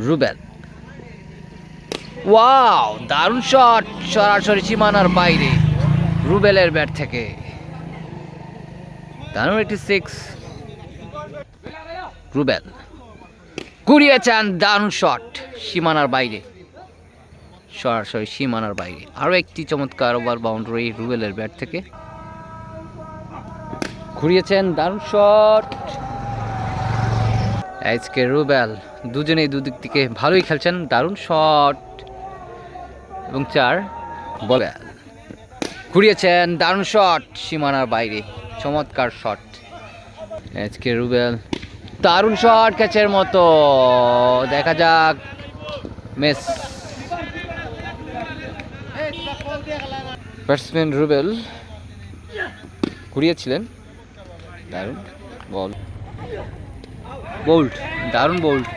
Rubel. Wow, দারুণ shot! সরাসরি সীমানার বাইরে রুবেলের ব্যাট থেকে। দারুণ একটি সিক্স রুবেল। কুড়িয়েছেন, দারুণ শট! সীমানার বাইরে। সরাসরি সীমানার বাইরে। আরও একটি চমৎকার ওভার বাউন্ডারি রুবেলের ব্যাট থেকে। ঘুরিয়েছেন দারুণ শট! আজকে রুবেল দুজনেই দুদিক থেকে ভালোই খেলছেন, দারুণ শট এবং চার, বল। ঘুরিয়েছেন, দারুণ শট সীমানার বাইরে, চমৎকার শট আজকে রুবেল দারুণ শট ক্যাচের মতো। দেখা যাক মেস ব্যাটসম্যান রুবেল ঘুরিয়েছিলেন, দারুণ, বল। বোল্ড দারুণ বোল্ড